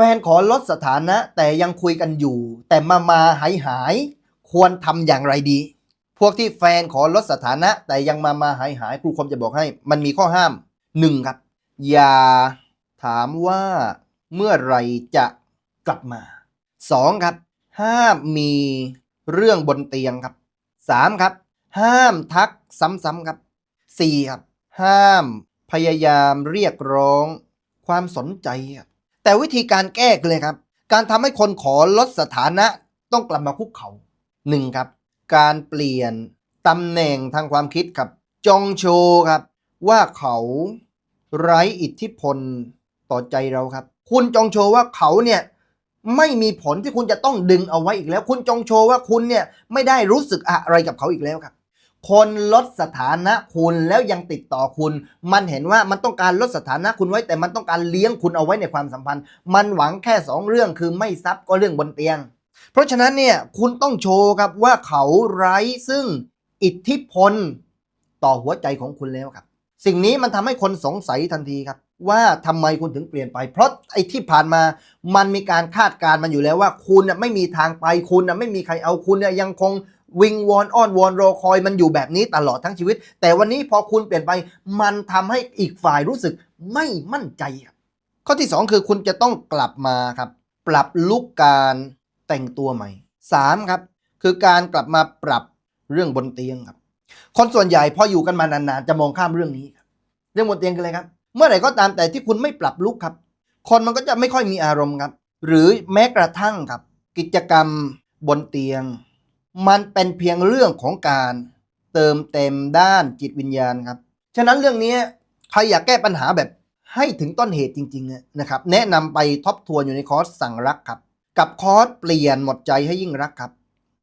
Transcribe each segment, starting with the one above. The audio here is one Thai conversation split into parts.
แฟนขอลดสถานะแต่ยังคุยกันอยู่ แต่มามาหายหายควรทำอย่างไรดี พวกที่แฟนขอลดสถานะ แต่ยังมามาหายหายครูคมจะบอกให้ มันมีข้อห้ามหนึ่งครับ อย่าถามว่าเมื่อไรจะกลับมาสองครับ ห้ามมีเรื่องบนเตียงครับสามครับ ห้ามทักซ้ำๆครับสี่ครับ ห้ามพยายามเรียกร้องความสนใจครับ แต่วิธีการแก้เลยครับ การทำให้คนขอลดสถานะต้องกลับมาคุกเขาหนึ่งครับ การเปลี่ยนตำแหน่งทางความคิดครับ จองโชครับ ว่าเขาไร้อิทธิพลต่อใจเราครับ คุณจองโชว่าเขาเนี่ยไม่มีผลที่คุณจะต้องดึงเอาไว้อีกแล้ว คุณจองโชว์ว่าคุณเนี่ยไม่ได้รู้สึกอะไรกับเขาอีกแล้วครับ คนลดสถานะคุณแล้วยังติดต่อคุณ มันเห็นว่ามันต้องการลดสถานะคุณไว้ แต่มันต้องการเลี้ยงคุณเอาไว้ในความสัมพันธ์ มันหวังแค่สองเรื่องคือไม่ซับก็เรื่องบนเตียง เพราะฉะนั้นเนี่ยคุณต้องโชว์ครับว่าเขาไร้ซึ่งอิทธิพลต่อหัวใจของคุณแล้วครับ สิ่งนี้มันทำให้คนสงสัยทันทีครับว่าทำไมคุณถึงเปลี่ยนไป เพราะไอ้ที่ผ่านมามันมีการคาดการณ์มันอยู่แล้วว่า คุณน่ะไม่มีทางไปคุณน่ะไม่มีใครเอาคุณน่ะยังคง วิงวอนอ้อนวอนรอคอยมันอยู่แบบนี้ตลอดทั้งชีวิต แต่วันนี้พอคุณเปลี่ยนไป มันทำให้อีกฝ่ายรู้สึกไม่มั่นใจครับข้อที่สองคือคุณจะต้องกลับมาครับ ปรับลุกการแต่งตัวใหม่สามครับ คือการกลับมาปรับเรื่องบนเตียงครับ คนส่วนใหญ่พออยู่กันมานานๆจะมองข้ามเรื่องนี้ครับเรื่องบนเตียงกันเลยครับ เมื่อไหร่ก็ตามแต่ที่คุณไม่ปรับลุกครับ คนมันก็จะไม่ค่อยมีอารมณ์ครับ หรือแม้กระทั่งครับ กิจกรรมบนเตียง มันเป็นเพียงเรื่องของการเติมเต็มด้านจิตวิญญาณครับ ฉะนั้นเรื่องนี้ใครอยากแก้ปัญหาแบบให้ถึงต้นเหตุจริงๆนะครับ แนะนำไปทบทวนอยู่ในคอร์สสั่งรักครับ กับคอร์สเปลี่ยนหมดใจให้ยิ่งรักครับ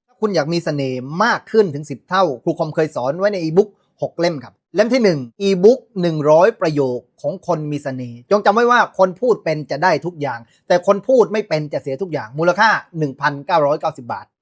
ถ้าคุณอยากมีเสน่ห์มากขึ้นถึง 10 เท่า ครูคอมเคยสอนไว้ในอีบุ๊ก6 เล่มครับ เล่มที่1อีบุ๊ก100 ประโยคของคนมีเสน่ห์จงจำไว้ว่าคนพูดเป็นจะได้ทุกอย่าง แต่คนพูดไม่เป็นจะเสียทุกอย่างมูลค่า 1,990 บาท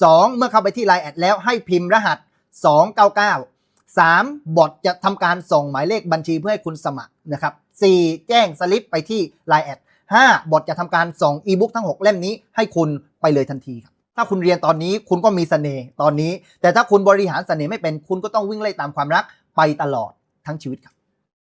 2 เมื่อเข้าไปที่ line แอดแล้วให้พิมพ์รหัส 299 3 บอทจะทำการส่งหมายเลขบัญชีเพื่อให้คุณสมัครนะครับ4แจ้งสลิปไปที่ line แอด5บอทจะทำการส่งอีบุ๊กทั้ง 6 เล่มนี้ให้คุณไปเลยทันทีครับถ้าคุณเรียนตอนนี้คุณก็มีเสน่ห์ตอนนี้ แต่ถ้าคุณบริหารเสน่ห์ไม่เป็นคุณก็ต้องวิ่งไล่ตามความรักไปตลอดทั้งชีวิตครับ